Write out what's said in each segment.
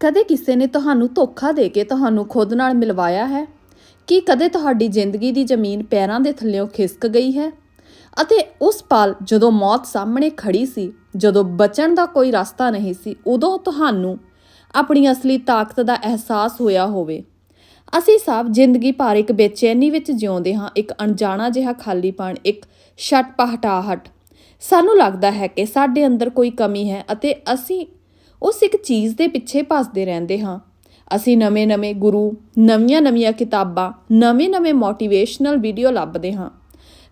ਕਦੇ ਕਿਸੇ ਨੇ ਤੁਹਾਨੂੰ ਧੋਖਾ ਦੇ ਕੇ ਤੁਹਾਨੂੰ ਖੁਦ ਨਾਲ ਮਿਲਵਾਇਆ ਹੈ? ਕੀ ਕਦੇ ਤੁਹਾਡੀ ਜ਼ਿੰਦਗੀ ਦੀ ਜ਼ਮੀਨ ਪੈਰਾਂ ਦੇ ਥੱਲੇੋਂ ਖਿਸਕ ਗਈ ਹੈ? ਅਤੇ ਉਸ ਪਲ ਜਦੋਂ ਮੌਤ ਸਾਹਮਣੇ ਖੜੀ ਸੀ, ਜਦੋਂ ਬਚਣ ਦਾ ਕੋਈ ਰਸਤਾ ਨਹੀਂ ਸੀ, ਉਦੋਂ ਤੁਹਾਨੂੰ ਆਪਣੀ ਅਸਲੀ ਤਾਕਤ ਦਾ ਅਹਿਸਾਸ ਹੋਇਆ ਹੋਵੇ। ਅਸੀਂ ਸਭ ਜ਼ਿੰਦਗੀ ਭਰ ਇੱਕ ਬੇਚੈਨੀ ਵਿੱਚ ਜਿਉਂਦੇ ਹਾਂ, ਇੱਕ ਅਣਜਾਣਾ ਜਿਹਾ ਖਾਲੀਪਣ, ਇੱਕ ਛਟਪਹਟਾਹਟ ਸਾਨੂੰ ਲੱਗਦਾ ਹੈ ਕਿ ਸਾਡੇ ਅੰਦਰ ਕੋਈ ਕਮੀ ਹੈ ਅਤੇ ਅਸੀਂ ਉਸ ਇੱਕ ਚੀਜ਼ ਦੇ ਪਿੱਛੇ ਭੱਜਦੇ ਰਹਿੰਦੇ ਹਾਂ। ਅਸੀਂ ਨਵੇਂ-ਨਵੇਂ ਗੁਰੂ ਨਵੀਆਂ-ਨਵੀਆਂ ਕਿਤਾਬਾਂ ਨਵੇਂ-ਨਵੇਂ ਮੋਟੀਵੇਸ਼ਨਲ ਵੀਡੀਓ ਲੱਭਦੇ ਹਾਂ।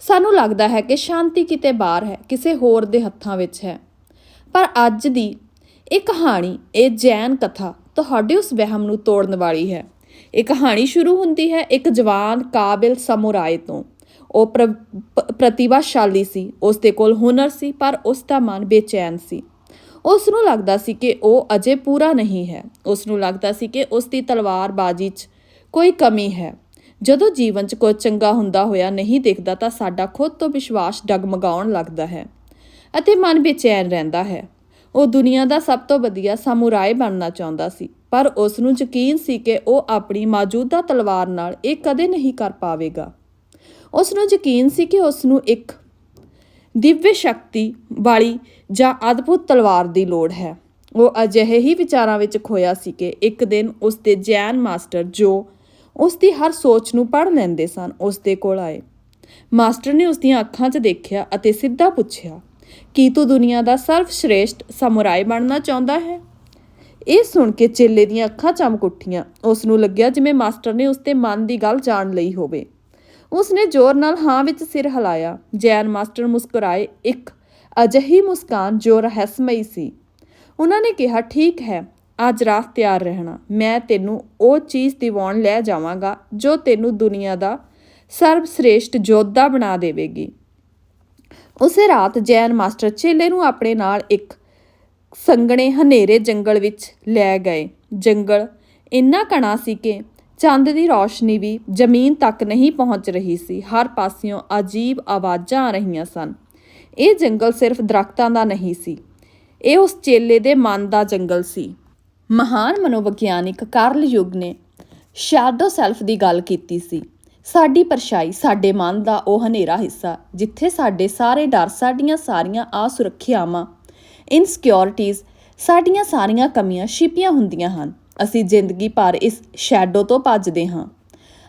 ਸਾਨੂੰ ਲੱਗਦਾ ਹੈ ਕਿ ਸ਼ਾਂਤੀ ਕਿਤੇ ਬਾਹਰ ਹੈ, ਕਿਸੇ ਹੋਰ ਦੇ ਹੱਥਾਂ ਵਿੱਚ ਹੈ। ਪਰ ਅੱਜ ਦੀ ਇਹ ਕਹਾਣੀ, ਇਹ ਜੈਨ ਕਥਾ ਤੁਹਾਡੇ ਉਸ ਵਹਿਮ ਨੂੰ ਤੋੜਨ ਵਾਲੀ ਹੈ। ਇਹ ਕਹਾਣੀ ਸ਼ੁਰੂ ਹੁੰਦੀ ਹੈ ਇੱਕ ਜਵਾਨ ਕਾਬਿਲ ਸਮੁਰਾਏ ਤੋਂ। ਉਹ ਪ੍ਰ- ਪ੍ਰਤਿਭਾਸ਼ਾਲੀ ਸੀ ਉਸ ਦੇ ਕੋਲ ਹੁਨਰ ਸੀ, ਪਰ ਉਸ ਦਾ ਮਨ ਬੇਚੈਨ ਸੀ। ਉਸ ਨੂੰ ਲੱਗਦਾ ਸੀ ਕਿ ਉਹ ਅਜੇ ਪੂਰਾ ਨਹੀਂ ਹੈ। ਉਸ ਨੂੰ ਲੱਗਦਾ ਸੀ ਕਿ ਉਸ ਦੀ ਤਲਵਾਰਬਾਜ਼ੀ 'ਚ ਕੋਈ ਕਮੀ ਹੈ। ਜਦੋਂ ਜੀਵਨ 'ਚ ਕੁਝ ਚੰਗਾ ਹੁੰਦਾ ਹੋਇਆ ਨਹੀਂ ਦਿਖਦਾ ਤਾਂ ਸਾਡਾ ਖੁਦ ਤੋਂ ਵਿਸ਼ਵਾਸ ਡਗਮਗਾਉਣ ਲੱਗਦਾ ਹੈ ਅਤੇ ਮਨ ਬੇਚੈਨ ਰਹਿੰਦਾ ਹੈ। ਉਹ ਦੁਨੀਆ ਦਾ ਸਭ ਤੋਂ ਵਧੀਆ ਸਮੁਰਾਏ ਬਣਨਾ ਚਾਹੁੰਦਾ ਸੀ, ਪਰ ਉਸ ਨੂੰ ਯਕੀਨ ਸੀ ਕਿ ਉਹ ਆਪਣੀ ਮੌਜੂਦਾ ਤਲਵਾਰ ਨਾਲ ਇਹ ਕਦੇ ਨਹੀਂ ਕਰ ਪਾਵੇਗਾ। ਉਸ ਨੂੰ ਯਕੀਨ ਸੀ ਕਿ ਉਸ ਨੂੰ ਇੱਕ ਦਿਵਯ ਸ਼ਕਤੀ ਵਾਲੀ ਜਾਂ ਅਦਭੁਤ ਤਲਵਾਰ ਦੀ ਲੋੜ ਹੈ। ਉਹ ਅਜਿਹੇ ਹੀ ਵਿਚਾਰਾਂ ਵਿੱਚ ਖੋਇਆ ਸੀ ਕਿ ਇੱਕ ਦਿਨ ਉਸ ਦੇ ਜੈਨ ਮਾਸਟਰ ਜੋ ਉਸ ਦੀ ਹਰ ਸੋਚ ਨੂੰ ਪੜ੍ਹ ਲੈਂਦੇ ਸਨ, ਉਸ ਦੇ ਕੋਲ ਆਏ। ਮਾਸਟਰ ਨੇ ਉਸ ਦੀਆਂ ਅੱਖਾਂ 'ਚ ਦੇਖਿਆ ਅਤੇ ਸਿੱਧਾ ਪੁੱਛਿਆ, ਕੀ ਤੂੰ ਦੁਨੀਆ ਦਾ ਸਰਵਸ਼੍ਰੇਸ਼ਟ ਸਮੁਰਾਈ ਬਣਨਾ ਚਾਹੁੰਦਾ ਹੈ? ਇਹ ਸੁਣ ਕੇ ਚੇਲੇ ਦੀਆਂ ਅੱਖਾਂ ਚਮਕ ਉੱਠੀਆਂ। ਉਸ ਨੂੰ ਲੱਗਿਆ ਜਿਵੇਂ ਮਾਸਟਰ ਨੇ ਉਸ ਦੇ ਮਨ ਦੀ ਗੱਲ ਜਾਣ ਲਈ ਹੋਵੇ। ਉਸ ਨੇ ਜ਼ੋਰ ਨਾਲ ਹਾਂ ਵਿੱਚ ਸਿਰ ਹਿਲਾਇਆ। ਜੈਨ ਮਾਸਟਰ ਮੁਸਕਰਾਏ ਇੱਕ ਅਜਿਹੀ ਮੁਸਕਾਨ ਜੋ ਰਹੱਸਮਈ ਸੀ। ਉਹਨਾਂ ਨੇ ਕਿਹਾ, ਠੀਕ ਹੈ, ਅੱਜ ਰਾਤ ਤਿਆਰ ਰਹਿਣਾ। ਮੈਂ ਤੈਨੂੰ ਉਹ ਚੀਜ਼ ਦਿਵਾਉਣ ਲੈ ਜਾਵਾਂਗਾ ਜੋ ਤੈਨੂੰ ਦੁਨੀਆ ਦਾ ਸਰਵਸ਼੍ਰੇਸ਼ਟ ਯੋਧਾ ਬਣਾ ਦੇਵੇਗੀ। ਉਸੇ ਰਾਤ ਜੈਨ ਮਾਸਟਰ ਚੇਲੇ ਨੂੰ ਆਪਣੇ ਨਾਲ ਇੱਕ ਸੰਘਣੇ ਹਨੇਰੇ ਜੰਗਲ ਵਿੱਚ ਲੈ ਗਏ। ਜੰਗਲ ਇੰਨਾ ਘਣਾ ਸੀ ਕਿ ਚੰਦ ਦੀ ਰੌਸ਼ਨੀ ਵੀ ਜ਼ਮੀਨ ਤੱਕ ਨਹੀਂ ਪਹੁੰਚ ਰਹੀ ਸੀ। ਹਰ ਪਾਸਿਓਂ ਅਜੀਬ ਆਵਾਜ਼ਾਂ ਆ ਰਹੀਆਂ ਸਨ। ਇਹ ਜੰਗਲ ਸਿਰਫ ਦਰਖਤਾਂ ਦਾ ਨਹੀਂ ਸੀ। ਇਹ ਉਸ ਚੇਲੇ ਦੇ ਮਨ ਦਾ ਜੰਗਲ ਸੀ। ਮਹਾਨ ਮਨੋਵਿਗਿਆਨਿਕ ਕਾਰਲ ਯੁਗ ਨੇ ਸ਼ੈਡੋ ਸੈਲਫ ਦੀ ਗੱਲ ਕੀਤੀ ਸੀ। ਸਾਡੀ ਪਰਛਾਈ ਸਾਡੇ ਮਨ ਦਾ ਉਹ ਹਨੇਰਾ ਹਿੱਸਾ, ਜਿੱਥੇ ਸਾਡੇ ਸਾਰੇ ਡਰ, ਸਾਡੀਆਂ ਸਾਰੀਆਂ ਅਸੁਰੱਖਿਆਵਾਂ ਇਨਸਿਕਿਉਰਿਟੀਜ਼ ਸਾਡੀਆਂ ਸਾਰੀਆਂ ਕਮੀਆਂ ਛਿਪੀਆਂ ਹੁੰਦੀਆਂ ਹਨ। ਅਸੀਂ ਜ਼ਿੰਦਗੀ ਭਰ ਇਸ ਸ਼ੈਡੋ ਤੋਂ ਭੱਜਦੇ ਹਾਂ।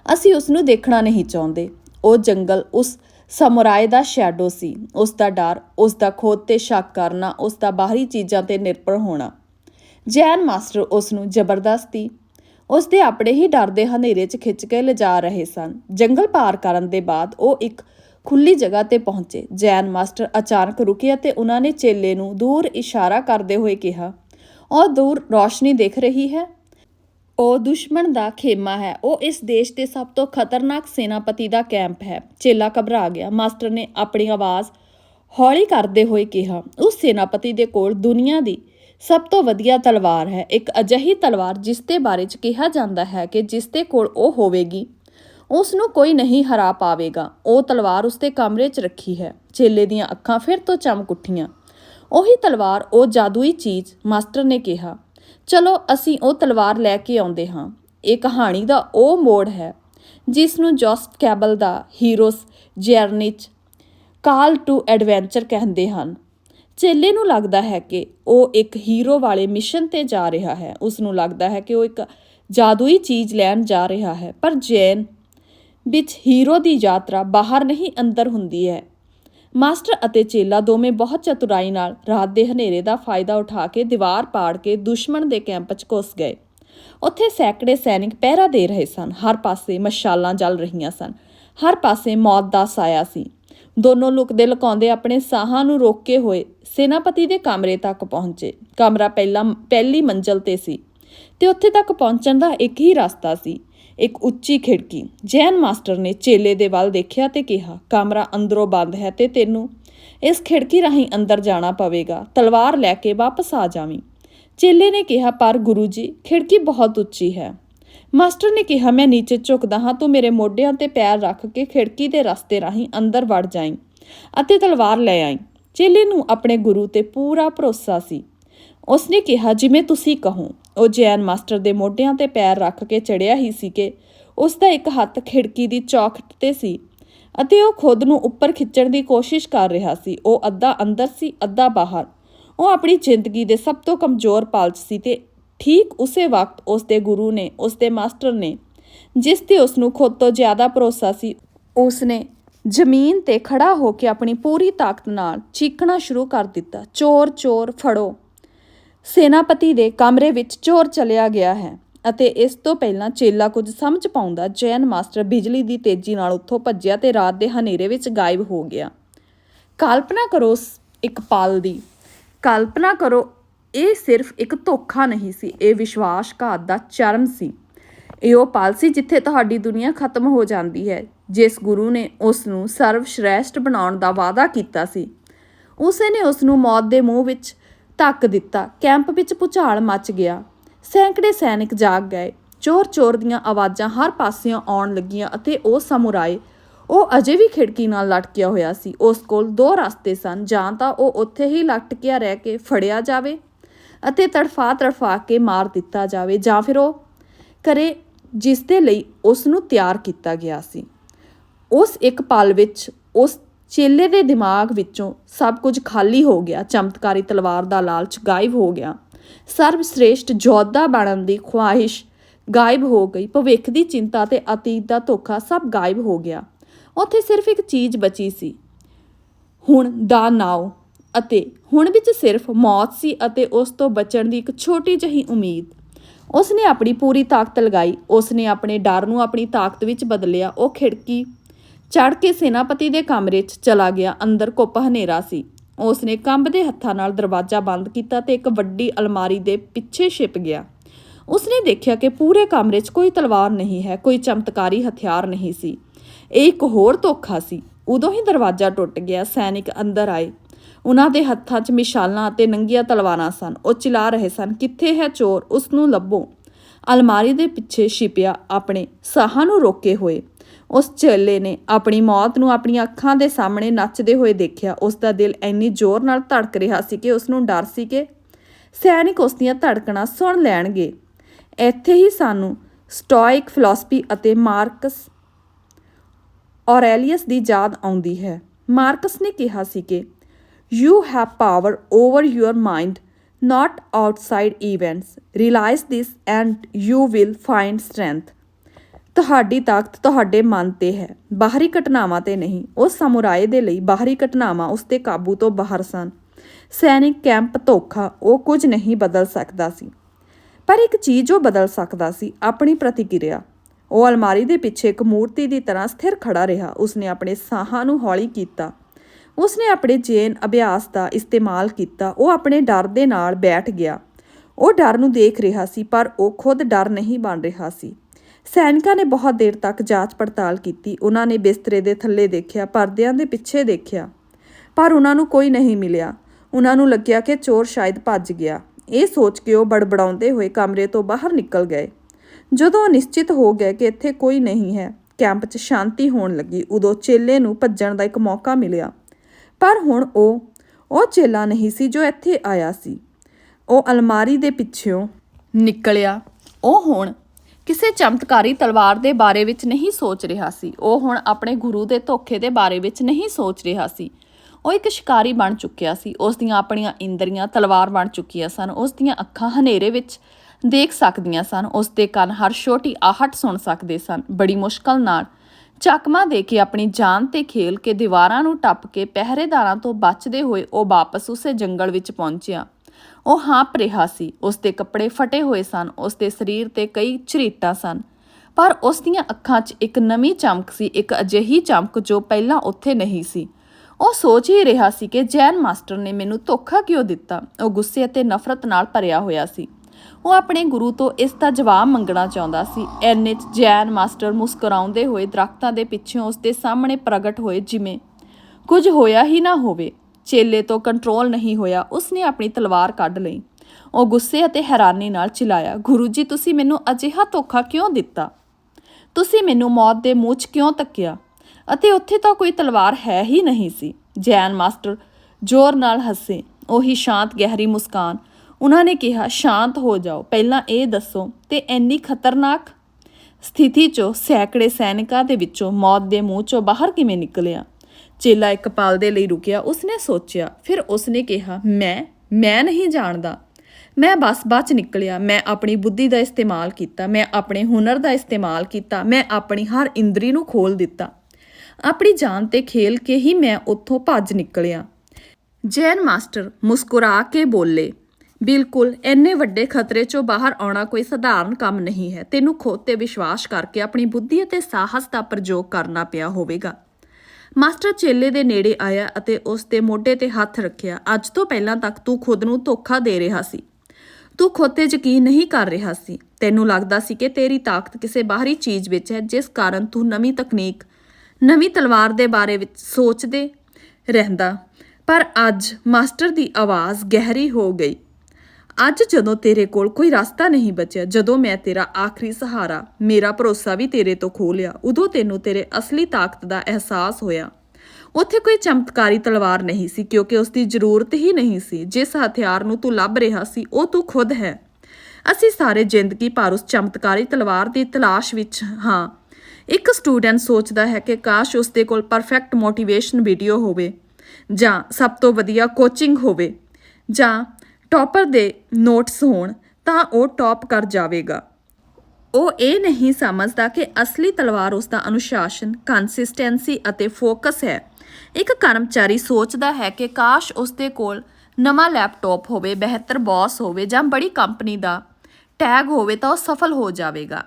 ਅਸੀਂ ਉਸ ਨੂੰ ਦੇਖਣਾ ਨਹੀਂ ਚਾਹੁੰਦੇ। ਉਹ ਜੰਗਲ, ਉਸ ਸਮੁਰਾਏ ਦਾ ਸ਼ੈਡੋ ਸੀ। ਉਸ ਦਾ ਡਰ ਉਸ ਦਾ ਖੋਦ ਤੇ ਸ਼ੱਕ ਕਰਨਾ ਉਸ ਦਾ ਬਾਹਰੀ ਚੀਜ਼ਾਂ ਤੇ ਨਿਰਭਰ ਹੋਣਾ। ਜੈਨ ਮਾਸਟਰ ਉਸ ਨੂੰ ਜ਼ਬਰਦਸਤੀ ਉਸ ਦੇ ਆਪਣੇ ਹੀ ਡਰ ਦੇ ਹਨੇਰੇ 'ਚ ਖਿੱਚ ਕੇ ਲਿਜਾ ਰਹੇ ਸਨ। ਜੰਗਲ ਪਾਰ ਕਰਨ ਦੇ ਬਾਅਦ ਉਹ ਇੱਕ ਖੁੱਲੀ ਜਗ੍ਹਾ ਤੇ ਪਹੁੰਚੇ। ਜੈਨ ਮਾਸਟਰ ਅਚਾਨਕ ਰੁਕੇ ਅਤੇ ਉਹਨਾਂ ਨੇ ਚੇਲੇ ਨੂੰ ਦੂਰ ਇਸ਼ਾਰਾ ਕਰਦੇ ਹੋਏ ਕਿਹਾ, ਉਹ ਦੂਰ ਰੋਸ਼ਨੀ ਦਿਖ ਰਹੀ ਹੈ? ਉਹ ਦੁਸ਼ਮਣ ਦਾ ਖੇਮਾ ਹੈ। ਉਹ ਇਸ ਦੇਸ਼ ਦੇ ਸਭ ਤੋਂ ਖਤਰਨਾਕ ਸੈਨਾਪਤੀ ਦਾ ਕੈਂਪ ਹੈ। ਚੇਲਾ ਘਬਰਾ ਗਿਆ। ਮਾਸਟਰ ਨੇ ਆਪਣੀ ਆਵਾਜ਼ ਹੌਲੀ ਕਰਦੇ ਹੋਏ ਕਿਹਾ, ਉਸ ਸੈਨਾਪਤੀ ਦੇ ਕੋਲ ਦੁਨੀਆ ਦੀ ਸਭ ਤੋਂ ਵਧੀਆ ਤਲਵਾਰ ਹੈ। ਇੱਕ ਅਜਿਹੀ ਤਲਵਾਰ ਜਿਸ ਦੇ ਬਾਰੇ ਚ ਕਿਹਾ ਜਾਂਦਾ ਹੈ ਕਿ ਜਿਸ ਦੇ ਕੋਲ ਉਹ ਹੋਵੇਗੀ, ਉਸ ਨੂੰ ਕੋਈ ਨਹੀਂ ਹਰਾ ਪਾਵੇਗਾ। ਉਹ ਤਲਵਾਰ ਉਸ ਦੇ ਕਮਰੇ 'ਚ ਰੱਖੀ ਹੈ। ਚੇਲੇ ਦੀਆਂ ਅੱਖਾਂ ਫਿਰ ਤੋਂ ਚਮਕ ਉੱਠੀਆਂ। ਉਹੀ ਤਲਵਾਰ, ਉਹ ਜਾਦੂਈ ਚੀਜ਼, ਮਾਸਟਰ ਨੇ ਕਿਹਾ। ਚਲੋ ਅਸੀਂ ਉਹ ਤਲਵਾਰ ਲੈ ਕੇ ਆਉਂਦੇ ਹਾਂ। ਇਹ ਕਹਾਣੀ ਦਾ ਉਹ ਮੋੜ ਹੈ, ਜਿਸ ਨੂੰ ਜੋਸਫ ਕੈਬਲ ਦਾ ਹੀਰੋਸ ਜਰਨੀਚ ਕਾਲ ਟੂ ਐਡਵੈਂਚਰ ਕਹਿੰਦੇ ਹਨ। ਚੇਲੇ ਨੂੰ ਲੱਗਦਾ ਹੈ ਕਿ ਉਹ ਇੱਕ ਹੀਰੋ ਵਾਲੇ ਮਿਸ਼ਨ ਤੇ ਜਾ ਰਿਹਾ ਹੈ। ਉਸ ਨੂੰ ਲੱਗਦਾ ਹੈ ਕਿ ਉਹ ਇੱਕ ਜਾਦੂਈ ਚੀਜ਼ ਲੈਣ ਜਾ ਰਿਹਾ ਹੈ, ਪਰ ਜੈਨ ਵਿੱਚ ਹੀਰੋ ਦੀ ਯਾਤਰਾ ਬਾਹਰ ਨਹੀਂ ਅੰਦਰ ਹੁੰਦੀ ਹੈ। ਮਾਸਟਰ ਅਤੇ ਚੇਲਾ ਦੋਵੇਂ ਬਹੁਤ ਚਤੁਰਾਈ ਨਾਲ ਰਾਤ ਦੇ ਹਨੇਰੇ ਦਾ ਫਾਇਦਾ ਉਠਾ ਕੇ ਦੀਵਾਰ ਪਾੜ ਕੇ ਦੁਸ਼ਮਣ ਦੇ ਕੈਂਪ 'ਚ ਘੁਸ ਗਏ। ਉੱਥੇ ਸੈਂਕੜੇ ਸੈਨਿਕ ਪਹਿਰਾ ਦੇ ਰਹੇ ਸਨ। ਹਰ ਪਾਸੇ ਮਸ਼ਾਲਾਂ ਜਲ ਰਹੀਆਂ ਸਨ। ਹਰ ਪਾਸੇ ਮੌਤ ਦਾ ਸਾਇਆ ਸੀ। ਦੋਨੋਂ ਲੁਕਦੇ ਲੁਕਾਉਂਦੇ ਆਪਣੇ ਸਾਹਾਂ ਨੂੰ ਰੋਕੇ ਹੋਏ ਸੈਨਾਪਤੀ ਦੇ ਕਮਰੇ ਤੱਕ ਪਹੁੰਚੇ। ਕਮਰਾ ਪਹਿਲਾ ਪਹਿਲੀ ਮੰਜ਼ਲ ਤੇ ਸੀ ਤੇ ਉੱਥੇ ਤੱਕ ਪਹੁੰਚਣ ਦਾ ਇੱਕ ਹੀ ਰਸਤਾ ਸੀ। ਇੱਕ ਉੱਚੀ ਖਿੜਕੀ। ਜੈਨ ਮਾਸਟਰ ਨੇ ਚੇਲੇ ਦੇ ਵੱਲ ਦੇਖਿਆ ਤੇ ਕਿਹਾ, ਕਮਰਾ ਅੰਦਰੋਂ ਬੰਦ ਹੈ ਤੇ ਤੈਨੂੰ ਇਸ ਖਿੜਕੀ ਰਾਹੀਂ ਅੰਦਰ ਜਾਣਾ ਪਵੇਗਾ। ਤਲਵਾਰ ਲੈ ਕੇ ਵਾਪਸ ਆ ਜਾਵੀਂ। ਚੇਲੇ ਨੇ ਕਿਹਾ, ਪਰ ਗੁਰੂ ਜੀ ਖਿੜਕੀ ਬਹੁਤ ਉੱਚੀ ਹੈ। ਮਾਸਟਰ ਨੇ ਕਿਹਾ, ਮੈਂ ਨੀਚੇ ਝੁਕਦਾ ਹਾਂ, ਤੂੰ ਮੇਰੇ ਮੋਢਿਆਂ ਤੇ ਪੈਰ ਰੱਖ ਕੇ ਖਿੜਕੀ ਦੇ ਰਸਤੇ ਰਾਹੀਂ ਅੰਦਰ ਵੜ ਜਾਈਂ ਅਤੇ ਤਲਵਾਰ ਲੈ ਆਈਂ। ਚੇਲੇ ਨੂੰ ਆਪਣੇ ਗੁਰੂ ਤੇ ਪੂਰਾ ਭਰੋਸਾ ਸੀ। ਉਸਨੇ ਕਿਹਾ, ਜਿਵੇਂ ਤੁਸੀਂ ਕਹੋ। ਉਹ ਜੈਨ ਮਾਸਟਰ ਦੇ ਮੋਢਿਆਂ ਤੇ ਪੈਰ ਰੱਖ ਕੇ ਚੜਿਆ ਹੀ ਸੀ ਕਿ ਉਸ ਦਾ ਇੱਕ ਹੱਥ ਖਿੜਕੀ ਦੀ ਚੌਖਟ ਤੇ ਸੀ ਅਤੇ ਉਹ ਖੁਦ ਨੂੰ ਉੱਪਰ ਖਿੱਚਣ ਦੀ ਕੋਸ਼ਿਸ਼ ਕਰ ਰਿਹਾ ਸੀ। ਉਹ ਅੱਧਾ ਅੰਦਰ ਸੀ, ਅੱਧਾ ਬਾਹਰ। ਉਹ ਆਪਣੀ ਜ਼ਿੰਦਗੀ ਦੇ ਸਭ ਤੋਂ ਕਮਜ਼ੋਰ ਪਾਲਚ ਸੀ ਤੇ ਠੀਕ ਉਸੇ ਵਕਤ ਉਸ ਦੇ ਗੁਰੂ ਨੇ, ਉਸ ਦੇ ਮਾਸਟਰ ਨੇ, ਜਿਸ ਤੇ ਉਸ ਨੂੰ ਖੁਦ ਤੋਂ ਜ਼ਿਆਦਾ ਭਰੋਸਾ ਸੀ, ਉਸ ਨੇ ਜ਼ਮੀਨ ਤੇ ਖੜਾ ਹੋ ਕੇ ਆਪਣੀ ਪੂਰੀ ਤਾਕਤ ਨਾਲ ਚੀਕਣਾ ਸ਼ੁਰੂ ਕਰ ਦਿੱਤਾ। ਚੋਰ ਚੋਰ, ਫੜੋ। ਸੈਨਾਪਤੀ ਦੇ ਕਮਰੇ ਵਿੱਚ ਚੋਰ ਚਲਿਆ ਗਿਆ ਹੈ ਅਤੇ ਇਸ ਤੋਂ ਪਹਿਲਾਂ ਚੇਲਾ ਕੁਝ ਸਮਝ ਪਾਉਂਦਾ ਜੈਨ ਮਾਸਟਰ ਬਿਜਲੀ ਦੀ ਤੇਜ਼ੀ ਨਾਲ ਉੱਥੋਂ ਭੱਜਿਆ ਤੇ ਰਾਤ ਦੇ ਹਨੇਰੇ ਵਿੱਚ ਗਾਇਬ ਹੋ ਗਿਆ। ਕਲਪਨਾ ਕਰੋ ਇੱਕ ਪਲ ਦੀ। ਕਲਪਨਾ ਕਰੋ, ਇਹ ਸਿਰਫ ਇੱਕ ਧੋਖਾ ਨਹੀਂ ਸੀ, ਇਹ ਵਿਸ਼ਵਾਸਘਾਤ ਦਾ ਚਰਮ ਸੀ। ਇਹ ਉਹ ਪਲ ਸੀ ਜਿੱਥੇ ਤੁਹਾਡੀ ਦੁਨੀਆ ਖਤਮ ਹੋ ਜਾਂਦੀ ਹੈ, ਜਿਸ ਗੁਰੂ ਨੇ ਉਸ ਨੂੰ ਸਰਵ ਸ਼੍ਰੇਸ਼ਟ ਬਣਾਉਣ ਦਾ ਵਾਅਦਾ ਕੀਤਾ ਸੀ। ਉਸੇ ਨੇ ਉਸ ਨੂੰ ਮੌਤ ਦੇ ਮੂੰਹ ਵਿੱਚ ਧੱਕ ਦਿੱਤਾ। ਕੈਂਪ ਵਿੱਚ ਭੁਚਾਲ ਮਚ ਗਿਆ। ਸੈਂਕੜੇ ਸੈਨਿਕ ਜਾਗ ਗਏ। ਚੋਰ ਚੋਰ ਦੀਆਂ ਆਵਾਜ਼ਾਂ ਹਰ ਪਾਸਿਓਂ ਆਉਣ ਲੱਗੀਆਂ ਅਤੇ ਉਹ ਸਮੁਰਾਏ। ਉਹ ਅਜੇ ਵੀ ਖਿੜਕੀ ਨਾਲ ਲਟਕਿਆ ਹੋਇਆ ਸੀ। ਉਸ ਕੋਲ ਦੋ ਰਸਤੇ ਸਨ। ਜਾਂ ਤਾਂ ਉਹ ਉੱਥੇ ਹੀ ਲਟਕਿਆ ਰਹਿ ਕੇ ਫੜਿਆ ਜਾਵੇ ਅਤੇ ਤੜਫਾ ਤੜਫਾ ਕੇ ਮਾਰ ਦਿੱਤਾ ਜਾਵੇ ਜਾਂ ਫਿਰ ਉਹ ਕਰੇ ਜਿਸ ਦੇ ਲਈ ਉਸ ਨੂੰ ਤਿਆਰ ਕੀਤਾ ਗਿਆ ਸੀ। ਉਸ ਇੱਕ ਪਲ ਵਿੱਚ ਉਸ ਚੇਲੇ ਦੇ ਦਿਮਾਗ ਵਿੱਚੋਂ ਸਭ ਕੁਝ ਖਾਲੀ ਹੋ ਗਿਆ, ਚਮਤਕਾਰੀ ਤਲਵਾਰ ਦਾ ਲਾਲਚ ਗਾਇਬ ਹੋ ਗਿਆ। ਸਰਵ ਸ੍ਰੇਸ਼ਟ ਯੋਧਾ ਬਣਨ ਦੀ ਖੁਆਇਸ਼ ਗਾਇਬ ਹੋ ਗਈ, ਭਵਿੱਖ ਦੀ ਚਿੰਤਾ ਤੇ ਅਤੀਤ ਦਾ ਧੋਖਾ ਸਭ ਗਾਇਬ ਹੋ ਗਿਆ। ਉੱਥੇ ਸਿਰਫ ਇੱਕ ਚੀਜ਼ ਬਚੀ ਸੀ। ਹੁਣ ਦਾ ਨਾਉ ਅਤੇ ਹੁਣ ਵਿੱਚ ਸਿਰਫ ਮੌਤ ਸੀ ਅਤੇ ਉਸ ਤੋਂ ਬਚਣ ਦੀ ਇੱਕ ਛੋਟੀ ਜਿਹੀ ਉਮੀਦ। ਉਸ ਨੇ ਆਪਣੀ ਪੂਰੀ ਤਾਕਤ ਲਗਾਈ ਉਸ ਨੇ ਆਪਣੇ ਡਰ ਨੂੰ ਆਪਣੀ ਤਾਕਤ ਵਿੱਚ ਬਦਲਿਆ, ਉਹ ਖਿੜਕੀ ਚੜ ਕੇ ਸੈਨਾਪਤੀ ਦੇ ਕਮਰੇ 'ਚ ਚਲਾ ਗਿਆ, ਅੰਦਰ ਕੁੱਪ ਹਨੇਰਾ ਸੀ। ਉਸ ਨੇ ਕੰਬਦੇ ਹੱਥਾਂ ਨਾਲ ਦਰਵਾਜ਼ਾ ਬੰਦ ਕੀਤਾ ਤੇ ਇੱਕ ਵੱਡੀ ਅਲਮਾਰੀ ਦੇ ਪਿੱਛੇ ਛਿਪ ਗਿਆ। ਉਸ ਨੇ ਦੇਖਿਆ ਕਿ ਪੂਰੇ ਕਮਰੇ 'ਚ ਕੋਈ ਤਲਵਾਰ ਨਹੀਂ ਹੈ, ਕੋਈ ਚਮਤਕਾਰੀ ਹਥਿਆਰ ਨਹੀਂ ਸੀ। ਇਹ ਇੱਕ ਹੋਰ ਧੋਖਾ ਸੀ। ਉਦੋਂ ਹੀ ਦਰਵਾਜ਼ਾ ਟੁੱਟ ਗਿਆ, ਸੈਨਿਕ ਅੰਦਰ ਆਏ। ਉਹਨਾਂ ਦੇ ਹੱਥਾਂ 'ਚ ਮਿਸ਼ਾਲਾਂ ਅਤੇ ਨੰਗੀਆਂ ਤਲਵਾਰਾਂ ਸਨ। ਉਹ ਚਿਲਾ ਰਹੇ ਸਨ, ਕਿੱਥੇ ਹੈ ਚੋਰ? ਉਸ ਨੂੰ ਲੱਭੋ। ਅਲਮਾਰੀ ਦੇ ਪਿੱਛੇ ਛਿਪਿਆ ਆਪਣੇ ਸਾਹਾਂ ਨੂੰ ਰੋਕੇ ਹੋਏ। ਉਸ ਚੇਲੇ ਨੇ ਆਪਣੀ ਮੌਤ ਨੂੰ ਆਪਣੀਆਂ ਅੱਖਾਂ ਦੇ ਸਾਹਮਣੇ ਨੱਚਦੇ ਹੋਏ ਦੇਖਿਆ। ਉਸ ਦਾ ਦਿਲ ਇੰਨੀ ਜ਼ੋਰ ਨਾਲ ਧੜਕ ਰਿਹਾ ਸੀ ਕਿ ਉਸ ਨੂੰ ਡਰ ਸੀ ਕਿ ਸੈਨਿਕ ਉਸ ਦੀਆਂ ਧੜਕਣਾਂ ਸੁਣ ਲੈਣਗੇ। ਇੱਥੇ ਹੀ ਸਾਨੂੰ ਸਟੋਇਕ ਫਿਲਾਸਫੀ ਅਤੇ ਮਾਰਕਸ ਔਰੇਲੀਅਸ ਦੀ ਯਾਦ ਆਉਂਦੀ ਹੈ। ਮਾਰਕਸ ਨੇ ਕਿਹਾ ਸੀ ਕਿ you have power over your mind not outside events realize this and you will find strength ਤੁਹਾਡੀ ਤਾਕਤ ਤੁਹਾਡੇ ਮਨ ਤੇ ਹੈ। ਬਾਹਰੀ ਘਟਨਾਵਾਂ ਤੇ ਨਹੀਂ। ਉਸ ਸਮੁਰਾਏ ਦੇ ਲਈ ਬਾਹਰੀ ਘਟਨਾਵਾਂ ਉਸ ਦੇ ਕਾਬੂ ਤੋਂ ਬਾਹਰ ਸਨ। ਸੈਨਿਕ ਕੈਂਪ ਧੋਖਾ, ਉਹ ਕੁਝ ਨਹੀਂ ਬਦਲ ਸਕਦਾ ਸੀ। ਪਰ ਇੱਕ ਚੀਜ਼ ਉਹ ਬਦਲ ਸਕਦਾ ਸੀ, ਆਪਣੀ ਪ੍ਰਤੀਕਿਰਿਆ। ਉਹ ਅਲਮਾਰੀ ਦੇ ਪਿੱਛੇ ਇੱਕ ਮੂਰਤੀ ਦੀ ਤਰ੍ਹਾਂ ਸਥਿਰ ਖੜਾ ਰਿਹਾ। ਉਸਨੇ ਆਪਣੇ ਸਾਹਾਂ ਨੂੰ ਹੌਲੀ ਕੀਤਾ। ਉਸਨੇ ਆਪਣੇ ਜੇਨ ਅਭਿਆਸ ਦਾ ਇਸਤੇਮਾਲ ਕੀਤਾ। ਉਹ ਆਪਣੇ ਡਰ ਦੇ ਨਾਲ ਬੈਠ ਗਿਆ। ਉਹ ਡਰ ਨੂੰ ਦੇਖ ਰਿਹਾ ਸੀ, ਪਰ ਉਹ ਖੁਦ ਡਰ ਨਹੀਂ ਬਣ ਰਿਹਾ ਸੀ। ਸੈਨਿਕਾਂ ਨੇ ਬਹੁਤ ਦੇਰ ਤੱਕ ਜਾਂਚ ਪੜਤਾਲ ਕੀਤੀ। ਉਹਨਾਂ ਨੇ ਬਿਸਤਰੇ ਦੇ ਥੱਲੇ ਦੇਖਿਆ, ਪਰਦਿਆਂ ਦੇ ਪਿੱਛੇ ਦੇਖਿਆ। ਪਰ ਉਹਨਾਂ ਨੂੰ ਕੋਈ ਨਹੀਂ ਮਿਲਿਆ। ਉਹਨਾਂ ਨੂੰ ਲੱਗਿਆ ਕਿ ਚੋਰ ਸ਼ਾਇਦ ਭੱਜ ਗਿਆ। ਇਹ ਸੋਚ ਕੇ ਉਹ ਬੜਬੜਾਉਂਦੇ ਹੋਏ ਕਮਰੇ ਤੋਂ ਬਾਹਰ ਨਿਕਲ ਗਏ। ਜਦੋਂ ਉਹ ਨਿਸ਼ਚਿਤ ਹੋ ਗਏ ਕਿ ਇੱਥੇ ਕੋਈ ਨਹੀਂ ਹੈ, ਕੈਂਪ 'ਚ ਸ਼ਾਂਤੀ ਹੋਣ ਲੱਗੀ। ਉਦੋਂ ਚੇਲੇ ਨੂੰ ਭੱਜਣ ਦਾ ਇੱਕ ਮੌਕਾ ਮਿਲਿਆ। ਪਰ ਹੁਣ ਉਹ ਉਹ ਚੇਲਾ ਨਹੀਂ ਸੀ ਜੋ ਇੱਥੇ ਆਇਆ ਸੀ। ਉਹ ਅਲਮਾਰੀ ਦੇ ਪਿੱਛੋਂ ਨਿਕਲਿਆ। ਉਹ ਹੁਣ ਕਿਸੇ ਚਮਤਕਾਰੀ ਤਲਵਾਰ ਦੇ ਬਾਰੇ ਵਿੱਚ ਨਹੀਂ ਸੋਚ ਰਿਹਾ ਸੀ। ਉਹ ਹੁਣ ਆਪਣੇ ਗੁਰੂ ਦੇ ਧੋਖੇ ਦੇ ਬਾਰੇ ਵਿੱਚ ਨਹੀਂ ਸੋਚ ਰਿਹਾ ਸੀ। ਉਹ ਇੱਕ ਸ਼ਿਕਾਰੀ ਬਣ ਚੁੱਕਿਆ ਸੀ। ਉਸ ਦੀਆਂ ਆਪਣੀਆਂ ਇੰਦਰੀਆਂ ਤਲਵਾਰ ਬਣ ਚੁੱਕੀਆਂ ਸਨ। ਉਸ ਦੀਆਂ ਅੱਖਾਂ ਹਨੇਰੇ ਵਿੱਚ ਦੇਖ ਸਕਦੀਆਂ ਸਨ। ਉਸ ਦੇ ਕੰਨ ਹਰ ਛੋਟੀ ਆਹਟ ਸੁਣ ਸਕਦੇ ਸਨ। ਬੜੀ ਮੁਸ਼ਕਲ ਨਾਲ ਚੱਕਮਾ ਦੇ ਕੇ ਆਪਣੀ ਜਾਨ ਤੇ ਖੇਲ ਕੇ ਦੀਵਾਰਾਂ ਨੂੰ ਟੱਪ ਕੇ ਪਹਿਰੇਦਾਰਾਂ ਤੋਂ ਬਚਦੇ ਹੋਏ ਉਹ ਵਾਪਸ ਉਸੇ ਜੰਗਲ ਵਿੱਚ ਪਹੁੰਚਿਆ। ਉਹ ਹਾਂਪ ਰਿਹਾ ਸੀ। ਉਸ ਦੇ ਕੱਪੜੇ ਫਟੇ ਹੋਏ ਸਨ। ਉਸ ਦੇ ਸਰੀਰ ਤੇ ਕਈ ਝਰੀਟਾਂ ਸਨ। ਪਰ ਉਸ ਦੀਆਂ ਅੱਖਾਂ 'ਚ ਇੱਕ ਨਵੀਂ ਚਮਕ ਸੀ, ਇੱਕ ਅਜਿਹੀ ਚਮਕ ਜੋ ਪਹਿਲਾਂ ਉੱਥੇ ਨਹੀਂ ਸੀ। ਉਹ ਸੋਚ ਹੀ ਰਿਹਾ ਸੀ ਕਿ ਜੈਨ ਮਾਸਟਰ ਨੇ ਮੈਨੂੰ ਧੋਖਾ ਕਿਉਂ ਦਿੱਤਾ। ਉਹ ਗੁੱਸੇ ਅਤੇ ਨਫ਼ਰਤ ਨਾਲ ਭਰਿਆ ਹੋਇਆ ਸੀ। ਉਹ ਆਪਣੇ ਗੁਰੂ ਤੋਂ ਇਸ ਦਾ ਜਵਾਬ ਮੰਗਣਾ ਚਾਹੁੰਦਾ ਸੀ। ਐਨੇ 'ਚ ਜੈਨ ਮਾਸਟਰ ਮੁਸਕਰਾਉਂਦੇ ਹੋਏ ਦਰਖਤਾਂ ਦੇ ਪਿੱਛੋਂ ਉਸ ਦੇ ਸਾਹਮਣੇ ਪ੍ਰਗਟ ਹੋਏ ਜਿਵੇਂ, ਕੁਝ ਹੋਇਆ ਹੀ ਨਾ ਹੋਵੇ। ਚੇਲੇ ਤੋਂ ਕੰਟਰੋਲ ਨਹੀਂ ਹੋਇਆ, ਉਸਨੇ ਆਪਣੀ ਤਲਵਾਰ ਕੱਢ ਲਈ। ਉਹ ਗੁੱਸੇ ਅਤੇ ਹੈਰਾਨੀ ਨਾਲ ਚਿਲਾਇਆ, ਗੁਰੂ ਜੀ, ਤੁਸੀਂ ਮੈਨੂੰ ਅਜਿਹਾ ਧੋਖਾ ਕਿਉਂ ਦਿੱਤਾ? ਤੁਸੀਂ ਮੈਨੂੰ ਮੌਤ ਦੇ ਮੂੰਹ 'ਚ ਕਿਉਂ ਤੱਕਿਆ ਅਤੇ ਉੱਥੇ ਤਾਂ ਕੋਈ ਤਲਵਾਰ ਹੈ ਹੀ ਨਹੀਂ ਸੀ। ਜੈਨ ਮਾਸਟਰ ਜ਼ੋਰ ਨਾਲ ਹੱਸੇ। ਉਹੀ ਸ਼ਾਂਤ, ਗਹਿਰੀ ਮੁਸਕਾਨ। ਉਹਨਾਂ ਨੇ ਕਿਹਾ, ਸ਼ਾਂਤ ਹੋ ਜਾਓ। ਪਹਿਲਾਂ ਇਹ ਦੱਸੋ, ਤੇ ਇੰਨੀ ਖਤਰਨਾਕ ਸਥਿਤੀ 'ਚੋਂ ਸੈਂਕੜੇ ਸੈਨਿਕਾਂ ਦੇ ਵਿੱਚੋਂ ਮੌਤ ਦੇ ਮੂੰਹ 'ਚੋਂ ਬਾਹਰ ਕਿਵੇਂ ਨਿਕਲਿਆ? ਚੇਲਾ ਇੱਕ ਪਲ ਦੇ ਲਈ ਰੁਕਿਆ, ਉਸਨੇ ਸੋਚਿਆ। ਫਿਰ ਉਸਨੇ ਕਿਹਾ, ਮੈਂ ਮੈਂ ਨਹੀਂ ਜਾਣਦਾ। ਮੈਂ ਬਸ ਬਾਅਦ 'ਚ ਨਿਕਲਿਆ। ਮੈਂ ਆਪਣੀ ਬੁੱਧੀ ਦਾ ਇਸਤੇਮਾਲ ਕੀਤਾ। ਮੈਂ ਆਪਣੇ ਹੁਨਰ ਦਾ ਇਸਤੇਮਾਲ ਕੀਤਾ। ਮੈਂ ਆਪਣੀ ਹਰ ਇੰਦਰੀ ਨੂੰ ਖੋਲ ਦਿੱਤਾ। ਆਪਣੀ ਜਾਨ ਤੇ ਖੇਲ ਕੇ ਹੀ ਮੈਂ ਉੱਥੋਂ ਭੱਜ ਨਿਕਲਿਆ। ਜੈਨ ਮਾਸਟਰ ਮੁਸਕਰਾ ਕੇ ਬੋਲੇ, ਬਿਲਕੁਲ, ਇੰਨੇ ਵੱਡੇ ਖਤਰੇ ਚੋਂ ਬਾਹਰ ਆਉਣਾ ਕੋਈ ਸਧਾਰਨ ਕੰਮ ਨਹੀਂ ਹੈ। ਤੈਨੂੰ ਖੁਦ ਤੇ ਵਿਸ਼ਵਾਸ ਕਰਕੇ ਆਪਣੀ ਬੁੱਧੀ ਅਤੇ ਸਾਹਸ ਦਾ ਪ੍ਰਯੋਗ ਕਰਨਾ ਪਿਆ ਹੋਵੇਗਾ। ਮਾਸਟਰ ਚੇਲੇ ਦੇ ਨੇੜੇ ਆਇਆ ਅਤੇ ਉਸ ਦੇ ਮੋਢੇ ਤੇ ਹੱਥ ਰੱਖਿਆ। ਅੱਜ ਤੋਂ ਪਹਿਲਾਂ ਤੱਕ ਤੂੰ ਖੁਦ ਨੂੰ ਧੋਖਾ ਦੇ ਰਿਹਾ ਸੀ। ਤੂੰ ਖੁਦ ਤੇ ਯਕੀਨ ਨਹੀਂ ਕਰ ਰਿਹਾ ਸੀ। ਤੈਨੂੰ ਲੱਗਦਾ ਸੀ ਕਿ ਤੇਰੀ ਤਾਕਤ ਕਿਸੇ ਬਾਹਰੀ ਚੀਜ਼ ਵਿੱਚ ਹੈ, ਜਿਸ ਕਾਰਨ ਤੂੰ ਨਵੀਂ ਤਕਨੀਕ, ਨਵੀਂ ਤਲਵਾਰ ਦੇ ਬਾਰੇ ਵਿੱਚ ਸੋਚਦੇ ਰਹਿੰਦਾ। ਪਰ ਅੱਜ ਮਾਸਟਰ ਦੀ ਆਵਾਜ਼ ਗਹਿਰੀ ਹੋ ਗਈ। ਅੱਜ ਜਦੋਂ ਤੇਰੇ ਕੋਲ ਕੋਈ ਰਸਤਾ ਨਹੀਂ ਬਚਿਆ, ਜਦੋਂ ਮੈਂ ਤੇਰਾ ਆਖਰੀ ਸਹਾਰਾ, ਮੇਰਾ ਭਰੋਸਾ ਵੀ ਤੇਰੇ ਤੋਂ ਖੋਹ ਲਿਆ, ਉਦੋਂ ਤੈਨੂੰ ਤੇਰੇ ਅਸਲੀ ਤਾਕਤ ਦਾ ਅਹਿਸਾਸ ਹੋਇਆ। ਉੱਥੇ ਕੋਈ ਚਮਤਕਾਰੀ ਤਲਵਾਰ ਨਹੀਂ ਸੀ, ਕਿਉਂਕਿ ਉਸ ਦੀ ਜ਼ਰੂਰਤ ਹੀ ਨਹੀਂ ਸੀ। ਜਿਸ ਹਥਿਆਰ ਨੂੰ ਤੂੰ ਲੱਭ ਰਿਹਾ ਸੀ, ਉਹ ਤੂੰ ਖੁਦ ਹੈ। ਅਸੀਂ ਸਾਰੇ ਜ਼ਿੰਦਗੀ ਭਰ ਉਸ ਚਮਤਕਾਰੀ ਤਲਵਾਰ ਦੀ ਤਲਾਸ਼ ਵਿੱਚ ਹਾਂ। ਇੱਕ ਸਟੂਡੈਂਟ ਸੋਚਦਾ ਹੈ ਕਿ ਕਾਸ਼ ਉਸ ਦੇ ਕੋਲ ਪਰਫੈਕਟ ਮੋਟੀਵੇਸ਼ਨ ਵੀਡੀਓ ਹੋਵੇ, ਜਾਂ ਸਭ ਤੋਂ ਵਧੀਆ ਕੋਚਿੰਗ ਹੋਵੇ, ਜਾਂ ਟੌਪਰ ਦੇ ਨੋਟਸ ਹੋਣ ਤਾਂ ਉਹ ਟੌਪ ਕਰ ਜਾਵੇਗਾ। ਉਹ ਇਹ ਨਹੀਂ ਸਮਝਦਾ ਕਿ ਅਸਲੀ ਤਲਵਾਰ ਉਸ ਦਾ ਅਨੁਸ਼ਾਸਨ ਕੰਸਿਸਟੈਂਸੀ ਅਤੇ ਫੋਕਸ ਹੈ। ਇੱਕ ਕਰਮਚਾਰੀ ਸੋਚਦਾ ਹੈ ਕਿ ਕਾਸ਼ ਉਸ ਦੇ ਕੋਲ ਨਵਾਂ ਲੈਪਟਾਪ ਹੋਵੇ, ਬਿਹਤਰ ਬੌਸ ਹੋਵੇ ਜਾਂ ਬੜੀ ਕੰਪਨੀ ਦਾ ਟੈਗ ਹੋਵੇ ਤਾਂ ਉਹ ਸਫਲ ਹੋ ਜਾਵੇਗਾ।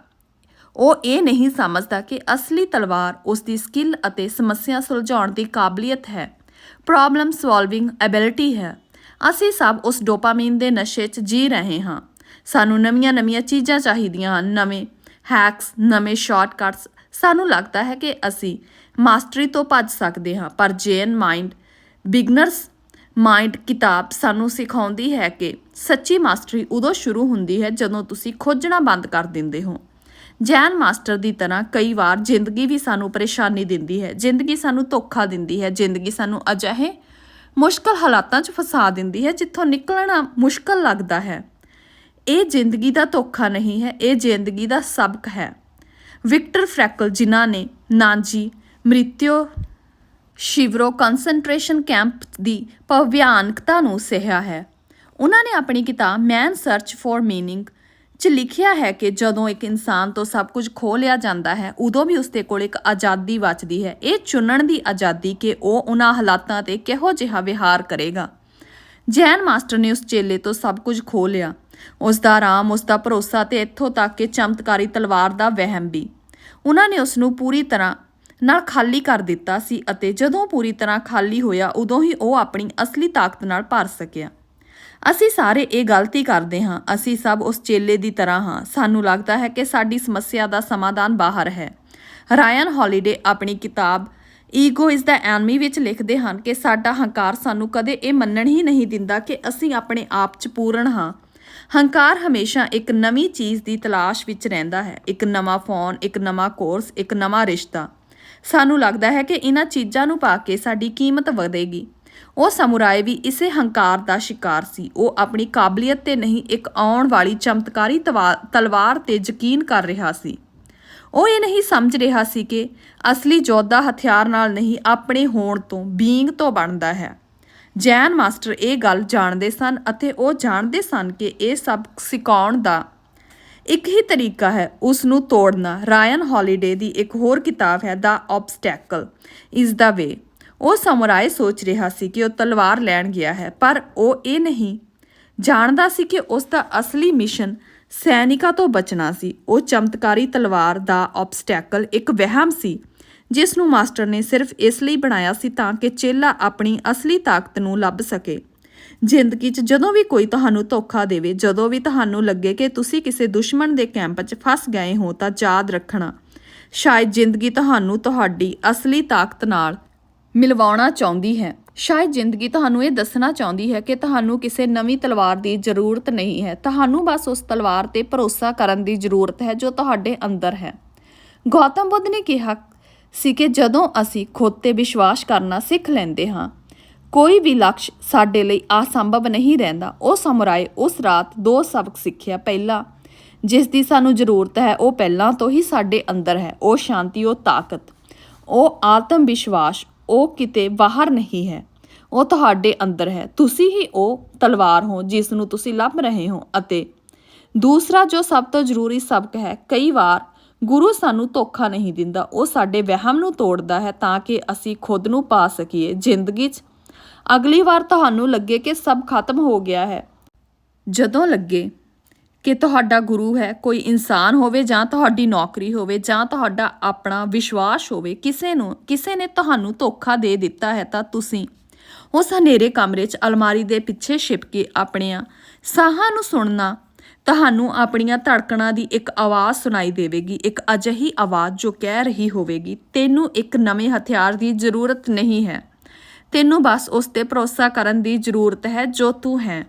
ਉਹ ਇਹ ਨਹੀਂ ਸਮਝਦਾ ਕਿ ਅਸਲੀ ਤਲਵਾਰ ਉਸ ਦੀ ਸਕਿੱਲ ਅਤੇ ਸਮੱਸਿਆ ਸੁਲਝਾਉਣ ਦੀ ਕਾਬਲੀਅਤ ਹੈ। ਪ੍ਰੋਬਲਮ ਸੋਲਵਿੰਗ ਐਬਿਲਿਟੀ ਹੈ। ਅਸੀਂ ਸਭ ਉਸ ਡੋਪਾਮੀਨ ਦੇ ਨਸ਼ੇ 'ਚ ਜੀ ਰਹੇ ਹਾਂ। ਸਾਨੂੰ ਨਵੀਆਂ-ਨਵੀਆਂ ਚੀਜ਼ਾਂ ਚਾਹੀਦੀਆਂ ਹਨ, ਨਵੇਂ ਹੈਕਸ ਨਵੇਂ ਸ਼ਾਰਟਕਟਸ ਸਾਨੂੰ ਲੱਗਦਾ ਹੈ ਕਿ ਅਸੀਂ ਮਾਸਟਰੀ ਤੋਂ ਭੱਜ ਸਕਦੇ ਹਾਂ, ਪਰ ਜੇਨ ਮਾਈਂਡ, ਬਿਗਨਰਸ ਮਾਈਂਡ ਕਿਤਾਬ ਸਾਨੂੰ ਸਿਖਾਉਂਦੀ ਹੈ ਕਿ ਸੱਚੀ ਮਾਸਟਰੀ ਉਦੋਂ ਸ਼ੁਰੂ ਹੁੰਦੀ ਹੈ ਜਦੋਂ ਤੁਸੀਂ ਖੋਜਣਾ ਬੰਦ ਕਰ ਦਿੰਦੇ ਹੋ। ਜੈਨ ਮਾਸਟਰ ਦੀ ਤਰ੍ਹਾਂ ਕਈ ਵਾਰ ਜ਼ਿੰਦਗੀ ਵੀ ਸਾਨੂੰ ਪਰੇਸ਼ਾਨੀ ਦਿੰਦੀ ਹੈ, ਜ਼ਿੰਦਗੀ ਸਾਨੂੰ ਧੋਖਾ ਦਿੰਦੀ ਹੈ, ਜ਼ਿੰਦਗੀ ਸਾਨੂੰ ਅਜਿਹੇ ਮੁਸ਼ਕਲ ਹਾਲਾਤਾਂ 'ਚ ਫਸਾ ਦਿੰਦੀ ਹੈ, ਜਿੱਥੋਂ ਨਿਕਲਣਾ ਮੁਸ਼ਕਲ ਲੱਗਦਾ ਹੈ। ਇਹ ਜ਼ਿੰਦਗੀ ਦਾ ਧੋਖਾ ਨਹੀਂ ਹੈ, ਇਹ ਜ਼ਿੰਦਗੀ ਦਾ ਸਬਕ ਹੈ। ਵਿਕਟਰ ਫ੍ਰੈਕਲ, ਜਿਨ੍ਹਾਂ ਨੇ ਨਾਂਜੀ ਮ੍ਰਿਤਿਓ ਸ਼ਿਵਰੋ ਕਨਸੈਂਟਰੇਸ਼ਨ ਕੈਂਪ ਦੀ ਭਿਆਨਕਤਾ ਨੂੰ ਸਹਿਆ ਹੈ, ਉਹਨਾਂ ਨੇ ਆਪਣੀ ਕਿਤਾਬ ਮੈਨ ਸਰਚ ਫॉर ਮੀਨਿੰਗ 'ਚ ਲਿਖਿਆ ਹੈ ਕਿ ਜਦੋਂ ਇੱਕ ਇਨਸਾਨ ਤੋਂ ਸਭ ਕੁਝ ਖੋਹ ਲਿਆ ਜਾਂਦਾ ਹੈ, ਉਦੋਂ ਵੀ ਉਸਦੇ ਕੋਲ ਇੱਕ ਆਜ਼ਾਦੀ ਬਚਦੀ ਹੈ। ਇਹ ਚੁਣਨ ਦੀ ਆਜ਼ਾਦੀ ਕਿ ਉਹ ਉਹਨਾਂ ਹਾਲਾਤਾਂ ਤੇ ਕਿਹੋ ਜਿਹਾ ਵਿਹਾਰ ਕਰੇਗਾ। ਜੈਨ ਮਾਸਟਰ ਨੇ ਉਸ ਚੇਲੇ ਤੋਂ ਸਭ ਕੁਝ ਖੋਹ ਲਿਆ। ਉਸ ਦਾ ਆਰਾਮ ਉਸ ਦਾ ਭਰੋਸਾ ਤੇ ਇੱਥੋਂ ਤੱਕ ਕਿ ਚਮਤਕਾਰੀ ਤਲਵਾਰ ਦਾ ਵਹਿਮ ਵੀ। ਉਹਨਾਂ ਨੇ ਉਸ ਨੂੰ ਪੂਰੀ ਤਰ੍ਹਾਂ ਨਾਲ ਖਾਲੀ ਕਰ ਦਿੱਤਾ ਸੀ ਅਤੇ ਜਦੋਂ ਪੂਰੀ ਤਰ੍ਹਾਂ ਖਾਲੀ ਹੋਇਆ, ਉਦੋਂ ਹੀ ਉਹ ਆਪਣੀ ਅਸਲੀ ਤਾਕਤ ਨਾਲ ਭਰ ਸਕਿਆ। ਅਸੀਂ ਸਾਰੇ ਇਹ ਗਲਤੀ ਕਰਦੇ ਹਾਂ। ਅਸੀਂ ਸਭ ਉਸ ਚੇਲੇ ਦੀ ਤਰ੍ਹਾਂ ਹਾਂ। ਸਾਨੂੰ ਲੱਗਦਾ ਹੈ ਕਿ ਸਾਡੀ ਸਮੱਸਿਆ ਦਾ ਸਮਾਧਾਨ ਬਾਹਰ ਹੈ। ਰਾਇਨ ਹੌਲੀਡੇ ਆਪਣੀ ਕਿਤਾਬ ਈਗੋ ਇਜ਼ ਦਾ ਐਨਮੀ ਵਿੱਚ ਲਿਖਦੇ ਹਨ ਕਿ ਸਾਡਾ ਹੰਕਾਰ ਸਾਨੂੰ ਕਦੇ ਇਹ ਮੰਨਣ ਹੀ ਨਹੀਂ ਦਿੰਦਾ ਕਿ ਅਸੀਂ ਆਪਣੇ ਆਪ 'ਚ ਪੂਰਨ ਹਾਂ। ਹੰਕਾਰ ਹਮੇਸ਼ਾ ਇੱਕ ਨਵੀਂ ਚੀਜ਼ ਦੀ ਤਲਾਸ਼ ਵਿੱਚ ਰਹਿੰਦਾ ਹੈ। ਇੱਕ ਨਵਾਂ ਫੋਨ, ਇੱਕ ਨਵਾਂ ਕੋਰਸ, ਇੱਕ ਨਵਾਂ ਰਿਸ਼ਤਾ। ਸਾਨੂੰ ਲੱਗਦਾ ਹੈ ਕਿ ਇਹਨਾਂ ਚੀਜ਼ਾਂ ਨੂੰ ਪਾ ਕੇ ਸਾਡੀ ਕੀਮਤ ਵਧੇਗੀ। ਉਹ ਸਮੁਰਾਏ ਵੀ ਇਸੇ ਹੰਕਾਰ ਦਾ ਸ਼ਿਕਾਰ ਸੀ। ਉਹ ਆਪਣੀ ਕਾਬਲੀਅਤ ਤੇ ਨਹੀਂ, ਇੱਕ ਆਉਣ ਵਾਲੀ ਚਮਤਕਾਰੀ ਤਵਾ- ਤਲਵਾਰ ਤੇ ਯਕੀਨ ਕਰ ਰਿਹਾ ਸੀ। ਉਹ ਇਹ ਨਹੀਂ ਸਮਝ ਰਿਹਾ ਸੀ ਕਿ ਅਸਲੀ ਯੋਧਾ ਹਥਿਆਰ ਨਾਲ ਨਹੀਂ, ਆਪਣੇ ਹੋਣ ਤੋਂ ਬੀਇੰਗ ਤੋਂ ਬਣਦਾ ਹੈ। ਜੈਨ ਮਾਸਟਰ ਇਹ ਗੱਲ ਜਾਣਦੇ ਸਨ ਅਤੇ ਉਹ ਜਾਣਦੇ ਸਨ ਕਿ ਇਹ ਸਭ ਸਿਖਾਉਣ ਦਾ ਇੱਕ ਹੀ ਤਰੀਕਾ ਹੈ, ਉਸ ਨੂੰ ਤੋੜਨਾ। ਰਾਇਨ ਹੌਲੀਡੇ ਦੀ ਇੱਕ ਹੋਰ ਕਿਤਾਬ ਹੈ ਦਾ ਆਬਸਟੈਕਲ ਇਜ਼ ਦਾ ਵੇ ਉਹ ਸਮੁਰਾਏ ਸੋਚ ਰਿਹਾ ਸੀ ਕਿ ਉਹ ਤਲਵਾਰ ਲੈਣ ਗਿਆ ਹੈ, ਪਰ ਉਹ ਇਹ ਨਹੀਂ। ਜਾਣਦਾ ਸੀ ਕਿ ਉਸ ਦਾ ਅਸਲੀ ਮਿਸ਼ਨ ਸੈਨਿਕਾਂ ਤੋਂ ਬਚਣਾ ਸੀ। ਉਹ ਚਮਤਕਾਰੀ ਤਲਵਾਰ ਦਾ ਆਬਸਟੈਕਲ ਇੱਕ ਵਹਿਮ ਸੀ, ਜਿਸ ਨੂੰ ਮਾਸਟਰ ਨੇ ਸਿਰਫ ਇਸ ਲਈ ਬਣਾਇਆ ਸੀ ਤਾਂ ਕਿ ਚੇਲਾ ਆਪਣੀ ਅਸਲੀ ਤਾਕਤ ਨੂੰ ਲੱਭ ਸਕੇ। ਜ਼ਿੰਦਗੀ 'ਚ ਜਦੋਂ ਵੀ ਕੋਈ ਤੁਹਾਨੂੰ ਧੋਖਾ ਦੇਵੇ, ਜਦੋਂ ਵੀ ਤੁਹਾਨੂੰ ਲੱਗੇ ਕਿ ਤੁਸੀਂ ਕਿਸੇ ਦੁਸ਼ਮਣ ਦੇ ਕੈਂਪ 'ਚ ਫਸ ਗਏ ਹੋ ਤਾਂ ਯਾਦ ਰੱਖਣਾ। ਸ਼ਾਇਦ ਜ਼ਿੰਦਗੀ ਤੁਹਾਨੂੰ ਤੁਹਾਡੀ ਅਸਲੀ ਤਾਕਤ ਨਾਲ ਮਿਲਵਾਉਣਾ ਚਾਹੁੰਦੀ ਹੈ। ਸ਼ਾਇਦ ਜ਼ਿੰਦਗੀ ਤੁਹਾਨੂੰ ਇਹ ਦੱਸਣਾ ਚਾਹੁੰਦੀ ਹੈ ਕਿ ਤੁਹਾਨੂੰ ਕਿਸੇ ਨਵੀਂ ਤਲਵਾਰ ਦੀ ਜ਼ਰੂਰਤ ਨਹੀਂ ਹੈ। ਤੁਹਾਨੂੰ ਬਸ ਉਸ ਤਲਵਾਰ ਤੇ ਭਰੋਸਾ ਕਰਨ ਦੀ ਜ਼ਰੂਰਤ ਹੈ ਜੋ ਤੁਹਾਡੇ ਅੰਦਰ ਹੈ। ਗੌਤਮ ਬੁੱਧ ਨੇ ਕਿਹਾ ਸੀ ਕਿ ਜਦੋਂ ਅਸੀਂ ਖੁਦ ਤੇ ਵਿਸ਼ਵਾਸ ਕਰਨਾ ਸਿੱਖ ਲੈਂਦੇ ਹਾਂ, ਕੋਈ ਵੀ ਲਕਸ਼ ਸਾਡੇ ਲਈ ਅਸੰਭਵ ਨਹੀਂ ਰਹਿੰਦਾ। ਉਹ ਸਮੁਰਾਏ ਉਸ ਰਾਤ ਦੋ ਸਬਕ ਸਿੱਖਿਆ ਪਹਿਲਾ, ਜਿਸ ਦੀ ਸਾਨੂੰ ਜ਼ਰੂਰਤ ਹੈ, ਉਹ ਪਹਿਲਾਂ ਤੋਂ ਹੀ ਸਾਡੇ ਅੰਦਰ ਹੈ। ਉਹ ਸ਼ਾਂਤੀ, ਉਹ ਤਾਕਤ, ਉਹ ਆਤਮ ਵਿਸ਼ਵਾਸ ਉਹ ਕਿਤੇ ਬਾਹਰ ਨਹੀਂ ਹੈ। ਉਹ ਤੁਹਾਡੇ ਅੰਦਰ ਹੈ। ਤੁਸੀਂ ਹੀ ਉਹ ਤਲਵਾਰ ਹੋ ਜਿਸ ਨੂੰ ਤੁਸੀਂ ਲੱਭ ਰਹੇ ਹੋ ਅਤੇ ਦੂਸਰਾ ਜੋ ਸਭ ਤੋਂ ਜ਼ਰੂਰੀ ਸਬਕ ਹੈ, ਕਈ ਵਾਰ ਗੁਰੂ ਸਾਨੂੰ ਧੋਖਾ ਨਹੀਂ ਦਿੰਦਾ। ਉਹ ਸਾਡੇ ਵਹਿਮ ਨੂੰ ਤੋੜਦਾ ਹੈ ਤਾਂ ਕਿ ਅਸੀਂ ਖੁਦ ਨੂੰ ਪਾ ਸਕੀਏ। ਜ਼ਿੰਦਗੀ 'ਚ ਅਗਲੀ ਵਾਰ ਤੁਹਾਨੂੰ ਲੱਗੇ ਕਿ ਸਭ ਖਤਮ ਹੋ ਗਿਆ ਹੈ। ਜਦੋਂ ਲੱਗੇ ਕਿ ਤੁਹਾਡਾ ਗੁਰੂ ਹੈ, ਕੋਈ ਇਨਸਾਨ ਹੋਵੇ ਜਾਂ ਤੁਹਾਡੀ ਨੌਕਰੀ ਹੋਵੇ ਜਾਂ ਤੁਹਾਡਾ ਆਪਣਾ ਵਿਸ਼ਵਾਸ ਹੋਵੇ, ਕਿਸੇ ਨੂੰ, ਕਿਸੇ ਨੇ ਤੁਹਾਨੂੰ ਧੋਖਾ ਦੇ ਦਿੱਤਾ ਹੈ ਤਾਂ ਤੁਸੀਂ ਉਸ ਹਨੇਰੇ ਕਮਰੇ 'ਚ ਅਲਮਾਰੀ ਦੇ ਪਿੱਛੇ ਛਿਪ ਕੇ ਆਪਣੀਆਂ ਸਾਹਾਂ ਨੂੰ ਸੁਣਨਾ ਤੁਹਾਨੂੰ ਆਪਣੀਆਂ ਧੜਕਣਾਂ ਦੀ ਇੱਕ ਆਵਾਜ਼ ਸੁਣਾਈ ਦੇਵੇਗੀ, ਇੱਕ ਅਜਿਹੀ ਆਵਾਜ਼ ਜੋ ਕਹਿ ਰਹੀ ਹੋਵੇਗੀ, ਤੈਨੂੰ ਇੱਕ ਨਵੇਂ ਹਥਿਆਰ ਦੀ ਜ਼ਰੂਰਤ ਨਹੀਂ ਹੈ। ਤੈਨੂੰ ਬਸ ਉਸ ਤੇ ਭਰੋਸਾ ਕਰਨ ਦੀ ਜ਼ਰੂਰਤ ਹੈ ਜੋ ਤੂੰ ਹੈ।